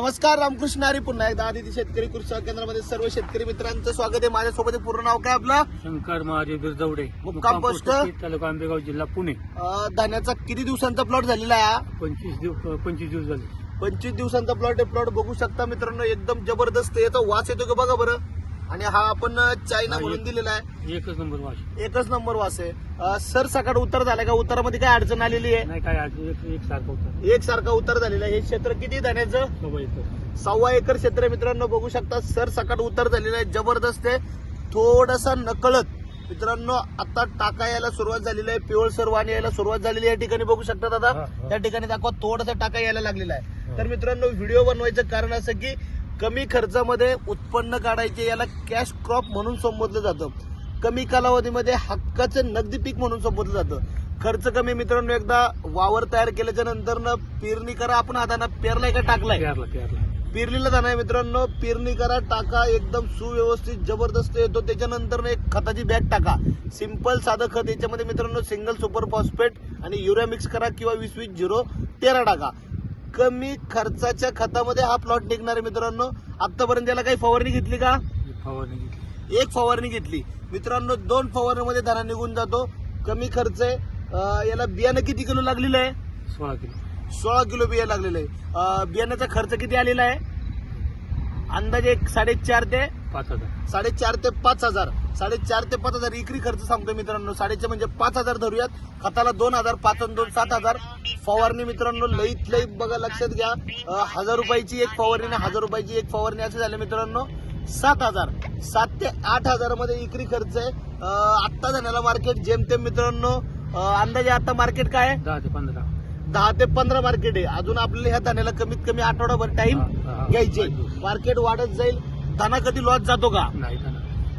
नमस्कार रामकृष्ण हरी पुन्हा एकदा आदिती शेतकरी कृषी सेवा केंद्रामध्ये सर्व शेतकरी मित्रांचं स्वागत आहे माझ्यासोबत आहे पूर्ण नाव काय आपलं शंकर महादेव बिरजवडे मुक्काम पोस्ट. तालुका आंबेगाव जिल्हा पुणे अं, धान्याचा किती दिवसांचा प्लॉट झालेला आहे हा? पंचवीस दिवस पंचवीस दिवस झाले पंचवीस दिवसांचा प्लॉट आहे प्लॉट बघू शकता मित्रांनो एकदम जबरदस्त. याचा वास येतो का बघा बरं आणि हा आपण चायना म्हणून दिलेला आहे. एकच नंबर वाश एकच नंबर वास आहे. अं, सर सकाळ उतर झालाय का? उतारामध्ये काय अडचण आलेली आहे? नाही काय आज एक एक सारखं होतं एक सारखा उतर झालेला आहे. हे क्षेत्र किती धान्याचं? सवय येतं सव्वा एकर क्षेत्र आहे मित्रांनो बघू शकता. सर सकाळ उतर झालेला आहे. जबरदस्त आहे. थोडासा नकळत मित्रांनो आता टाका यायला सुरुवात झालेली आहे. पिवळसर वाणी यायला सुरुवात झालेली आहे. या ठिकाणी बघू शकता दादा. हा, हा. त्या ठिकाणी दाखवा थोडासा टाका यायला लागलेला आहे. तर मित्रांनो व्हिडिओ बनवायचं कारण असं की कमी खर्चामध्ये उत्पन्न काढायचे याला कॅश क्रॉप म्हणून संबोधलं जातं. कमी कालावधीमध्ये हक्काचं नगदी पीक म्हणून संबोधलं जातं. खर्च कमी मित्रांनो एकदा वावर तयार केल्याच्यानंतर न पेरणी करा आपण आता पेरलाय का टाकलाय पेरणीला जाणार मित्रांनो पेरणी करा टाका एकदम सुव्यवस्थित जबरदस्त येतो. त्याच्यानंतर एक खताची बॅग टाका. सिंपल साधं खत याच्यामध्ये मित्रांनो सिंगल सुपर फॉस्फेट आणि युरिया मिक्स करा किंवा वीस वीस झिरो तेरा टाका. कमी खर्चाच्या खतामध्ये हा प्लॉट निघणार आहे मित्रांनो. आतापर्यंत याला काही फवारणी घेतली का? एक फवारणी घेतली. एक फवारणी घेतली. मित्रांनो दोन फवारणीमध्ये धाना निघून जातो. कमी खर्च आहे. याला बियाणं किती किलो लागलेलं आहे? सोळा किलो. सोळा किलो बिया लागलेलं आहे. बियाण्याचा खर्च किती आलेला आहे? अंदाजे एक साडेचार ते पाच हजार. साडेचार ते पाच हजार. साडेचार ते पाच हजार इकरी खर्च सांगतो मित्रांनो. साडेचार म्हणजे पाच हजार धरूयात. खताला दोन हजार पाच आणि दोन सात हजार. फवारणी मित्रांनो लईत लई बघा लक्षात घ्या. हजार रुपयाची एक फवारणी आणि हजार रुपयाची एक फवारणी असं झालं मित्रांनो. सात हजार. सात ते आठ हजारामध्ये इकरी खर्च आहे. आत्ता जाण्याला मार्केट जेमतेम मित्रांनो. अंदाजे आता मार्केट काय आहे? दहा ते पंधरा. दहा ते पंधरा मार्केट आहे. अजून आपल्याला ह्या धान्याला कमीत कमी आठवडाभर टाइम. घ्यायचे. मार्केट वाढत जाईल. धाना कधी लॉस जातो का? नाही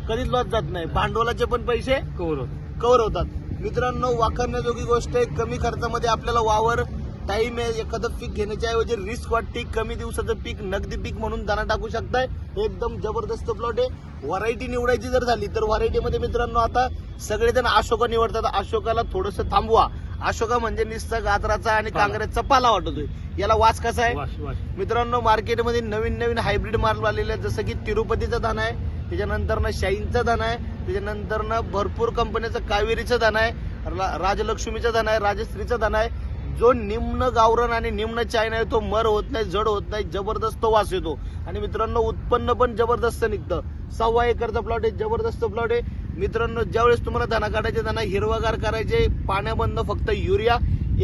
कधीच लॉस जात नाही. भांडवलाचे पण पैसे कवर होत कव्हर होतात. मित्रांनो वाखरण्याजोगी गोष्ट आहे कमी खर्चामध्ये आपल्याला वावर टाइम आहे एखादं पीक घेण्याच्या ऐवजी रिस्क वाटते. कमी दिवसाचं पीक नगदी पीक म्हणून दाना टाकू शकताय. एकदम जबरदस्त प्लॉट आहे. व्हरायटी निवडायची जर झाली तर व्हरायटीमध्ये मित्रांनो आता सगळेजण अशोका निवडतात. अशोकाला थोडंसं थांबवा. अशोका म्हणजे निस्तं गाजराचा आणि पाला. पाला वाटतोय. याला वास कसा आहे? वाश वाश मित्रांनो मार्केटमध्ये नवीन नवीन हायब्रिड माल आलेले आहेत. जसं की तिरुपतीचा दाना आहे त्याच्यानंतर ना शाईनचा दाना आहे त्याच्यानंतर ना भरपूर कंपन्याचं कावेरीचं दाना आहे रा- राजलक्ष्मीचा आहे राजश्रीचा दाना आहे. जो निम्न गावरण आणि निम्न चायना आहे तो मर होत नाही जड होत नाही जबरदस्त वास येतो. आणि मित्रांनो उत्पन्न पण जबरदस्त निघतं. सव्वा एकरचा प्लॉट आहे जबरदस्त प्लॉट आहे. मित्रांनो ज्यावेळेस तुम्हाला धना काढायचे धना हिरवागार करायचे पाण्यामधनं फक्त युरिया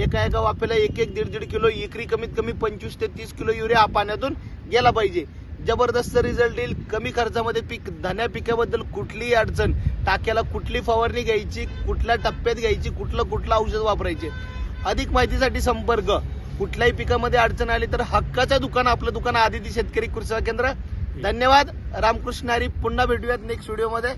एका एका वाफेला एक एक दीड दीड किलो एकरी कमीत कमी पंचवीस ते तीस किलो युरिया हा पाण्यातून गेला पाहिजे. जबरदस्त रिझल्ट येईल. कमी खर्चामध्ये पीक धान्या पिकाबद्दल कुठलीही अडचण टाक्याला कुठली फवारणी घ्यायची कुठल्या टप्प्यात घ्यायची कुठलं कुठलं औषध वापरायचे. अधिक माहितीसाठी संपर्क. कुठल्याही पिकामध्ये अडचण आली तर हक्काचं दुकान आपलं दुकान आदिती शेतकरी कृषी केंद्र. धन्यवाद. रामकृष्ण हरी पुन्हा भेटूयात नेक्स्ट व्हिडिओमध्ये